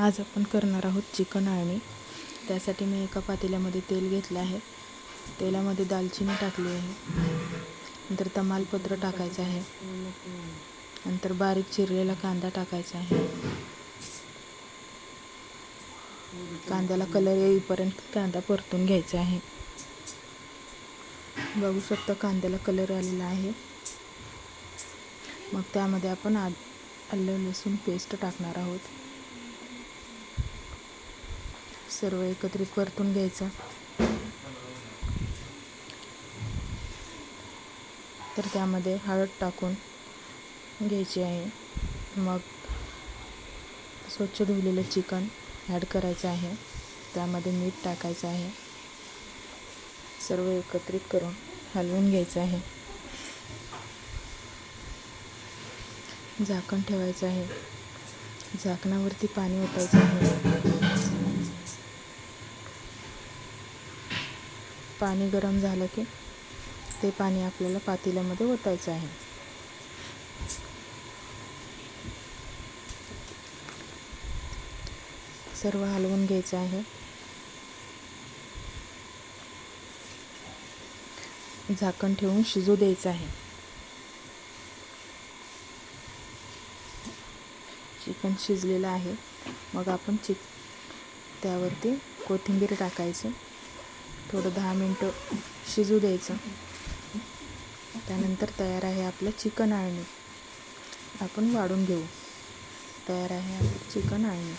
आज आपण करणार आहोत चिकन आळणी. त्यासाठी मी एका पातेल्यामध्ये तेल घेतलं आहे. तेलामध्ये दालचिनी टाकली आहे. नंतर तमालपत्र टाकायचं आहे. नंतर बारीक चिरलेला कांदा टाकायचा आहे. कांद्याला कलर येईपर्यंत कांदा परतून घ्यायचा आहे. बघू शकता कांद्याला कलर आलेला आहे. मग त्यामध्ये आपण आलं लसूण पेस्ट टाकणार आहोत. सर्व एकत्रित परतून घ्यायचा. तर त्यामध्ये हळद टाकून घ्यायची आहे. मग स्वच्छ धुवलेलं चिकन ॲड करायचं आहे. त्यामध्ये मीठ टाकायचं आहे. सर्व एकत्रित करून हलवून घ्यायचं आहे. झाकण ठेवायचं आहे. झाकणावरती पाणी ओतायचं आहे. पाणी गरम झालं की ते पाणी आपल्याला पातेल्यामध्ये ओतायचं आहे. सर्व हलवून घ्यायचं आहे. झाकण ठेवून शिजू द्यायचं आहे. चिकन शिजलेलं आहे. मग आपण चिक त्यावरती कोथिंबीर टाकायचं. थोडं दहा मिनटं शिजू द्यायचं. त्यानंतर तयार आहे आपलं चिकन आळणी. आपण वाढून घेऊ. तयार आहे आपलं चिकन आळणी.